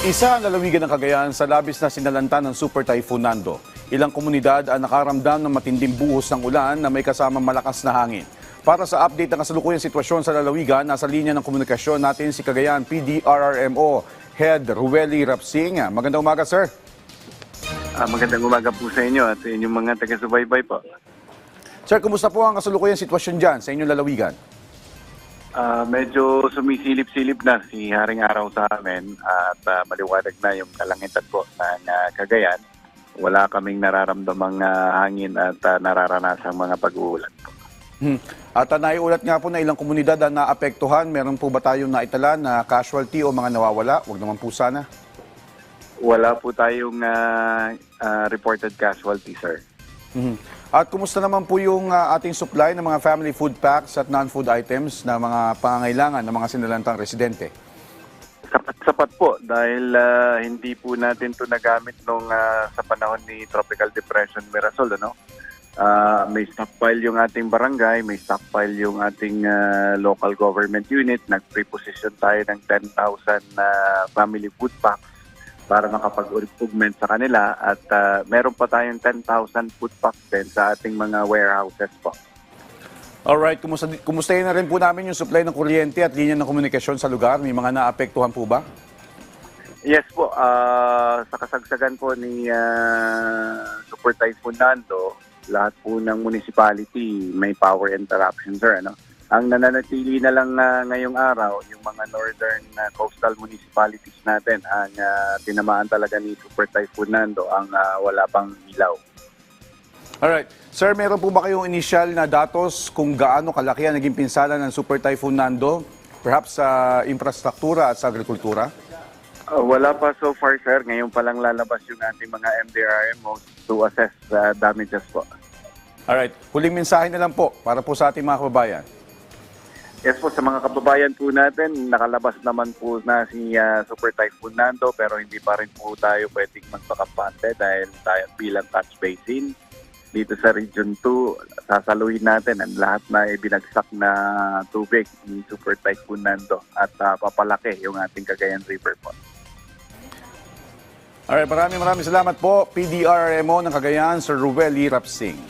Isa ang lalawigan ng Cagayan sa labis na sinalanta ng Super Typhoon Nando. Ilang komunidad ang nakaramdam ng matinding buhos ng ulan na may kasamang malakas na hangin. Para sa update ng kasalukuyang sitwasyon sa lalawigan, nasa linya ng komunikasyon natin si Cagayan PDRRMO Head Rueli Rapsing. Magandang umaga, sir. Ah, magandang umaga po sa inyo at sa inyong mga taga-subaybay po. Sir, kumusta po ang kasalukuyang sitwasyon dyan sa inyong lalawigan? Ah, medyo sumisilip-silip na si Haring Araw sa amin at ah, maliwanag na yung kalangitan po ng ah, Cagayan. Wala kaming nararamdamang ah, hangin at ah, nararanasang mga pag-uulan po. Hmm. At uh, naiulat nga po na ilang komunidad ang naapektuhan. Meron po ba tayong naitala na casualty o mga nawawala? Huwag naman po sana. Wala po tayong ah, ah, reported casualty, sir. Mhm. At kumusta naman po yung uh, ating supply ng mga family food packs at non-food items na mga pangangailangan ng mga sinalantang residente? Sapat-sapat po dahil ah, hindi po natin to nagamit nung ah, sa panahon ni Tropical Depression Mirasol ano. Ah, may stockpile yung ating barangay, may stockpile yung ating ah, local government unit. Nag-preposition tayo ng 10,000 na family food packs para makapag-augment sa kanila at ah, meron pa tayong 10,000 food packs din sa ating mga warehouses po. Alright, kumusta, kumustahin na rin po namin yung supply ng kuryente at linya ng komunikasyon sa lugar? May mga naapektuhan po ba? Yes po, ah, sa kasagsagan po ni ah, Super Typhoon Nando, lahat po ng municipality may power interruption, sir. Ano? Ang nananatili na lang ah, ngayong araw, yung mga northern ah, coastal municipalities natin, ang ah, tinamaan talaga ni Super Typhoon Nando, ang ah, wala pang ilaw. Alright. Sir, meron po ba kayong initial na datos kung gaano kalaki ang naging pinsala ng Super Typhoon Nando? Perhaps sa infrastruktura at sa agrikultura? Ah, wala pa so far, sir. Ngayon pa lang lalabas yung ating mga MDRMOs to assess ah, damages po. Alright. Huling mensahe na lang po para po sa ating mga kababayan. Yes po, sa mga kababayan po natin, nakalabas naman po na si ah, Super Typhoon Nando pero hindi pa rin po tayo pwedeng magpakampante dahil tayo bilang catch basin dito sa Region 2, sasaluhin natin ang lahat na ibinagsak na tubig ni Super Typhoon Nando at ah, papalaki yung ating Cagayan River po. Alright, maraming maraming salamat po. PDRMO ng Cagayan, Sir Rueli Rapsing.